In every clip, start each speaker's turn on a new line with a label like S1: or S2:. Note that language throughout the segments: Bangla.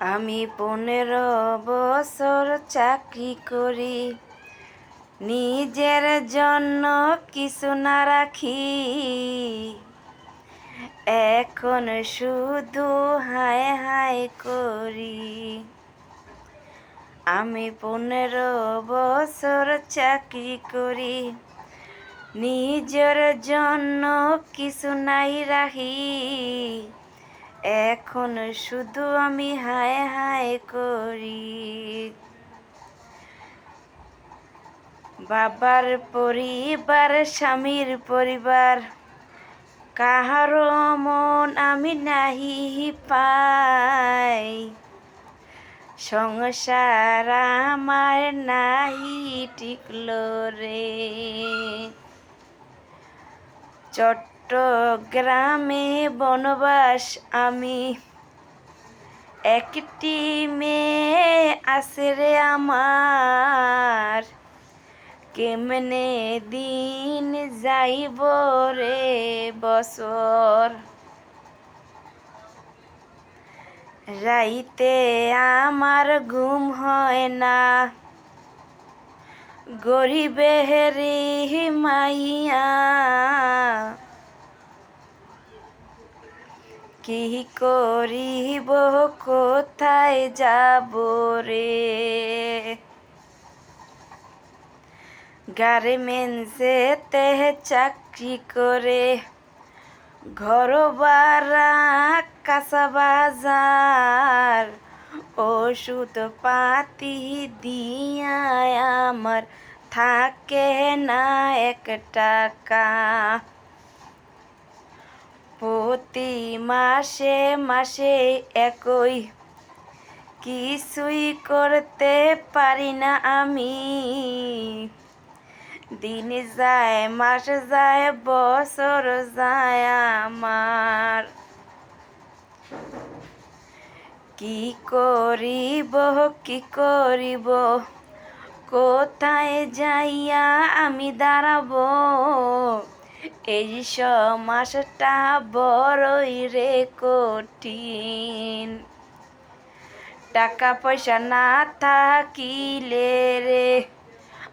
S1: আমি পনেরো বছর চাকরি করি। নিজের জন্য কিছু না রাখি। এখন শুধু হায় হায় করি। আমি পনেরো বছর চাকরি করি। নিজের জন্য কিছু নাই রাখি। এখন শুধু আমি হায় হায় করি। বাবার পরিবার, স্বামীর পরিবার, কাহারো মন আমি নাহি পাই। সংসার আমার নাহি টিকলো রে। চট্টগ্রামে বনবাস আমি। একটি মেয়ে আছে রে আমার। কেমনে দিন যাইব রে বছর? রাইতে আমার ঘুম হয় না। গরিবেরি মাইয়া। কি করিব, কোথায় যাব রে? গার্মেন্টসেতে চাকরি করে, ঘর বাড়া বাজার, ওষুধ পাতি দিয়া আমার থাকে না এক টাকা। প্রতি মাসে মাসে একই। কিছুই করতে পারি না আমি। দিন যায়, মাস যায়, বছর যায় আমার। কি করিব কি করিব, কোথায় যাইয়া আমি দাঁড়াবো? এই সমাসটা বড়ই রে কঠিন। টাকা পয়সা না থাকিলে রে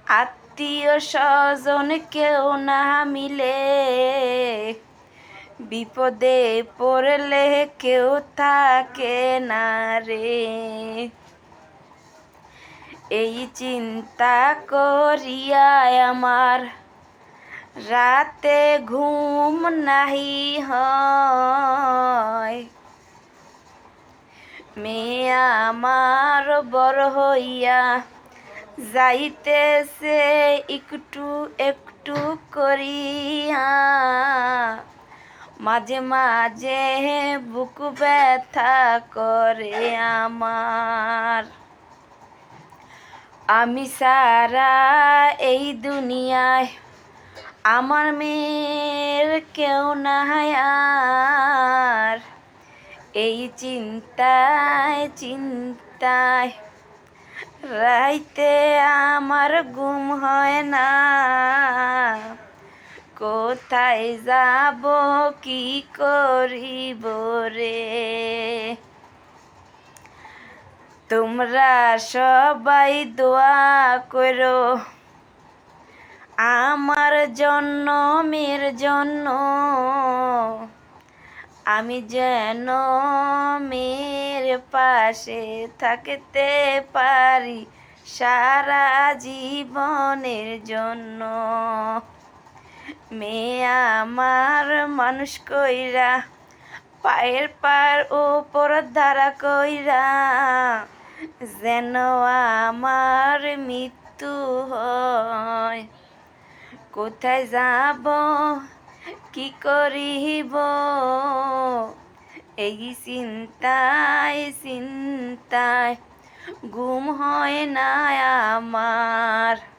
S1: আত্মীয় স্বজন কেউ না মিলে। বিপদে পড়লে কেউ থাকে না রে। এই চিন্তা করিয়া আমার রাতে ঘুম নাহি হয় মেয়ে আমার বড় হইয়া যাইতেছে একটু একটু করিয়া মাঝে মাঝে বুক ব্যথা করে আমার আমি সারা এই দুনিয়ায় আমার মেয়ের কেউ নাই আর। এই চিন্তায় চিন্তায় রাইতে আমার ঘুম হয় না। কোথায় যাব, কি করিব রে? তোমরা সবাই দোয়া করো। আমার জন্য, মেয়ের জন্য। আমি যেন মেয়ের পাশে থাকতে পারি সারা জীবনের জন্য। মেয়ে আমার মানুষ কইরা, পায়ের পার ওপর ধারা কইরা, যেন আমার মৃত্যু হয়। কোথায় যাব? কি করিব? এই চিন্তায় চিন্তায় ঘুম হয় না আমার।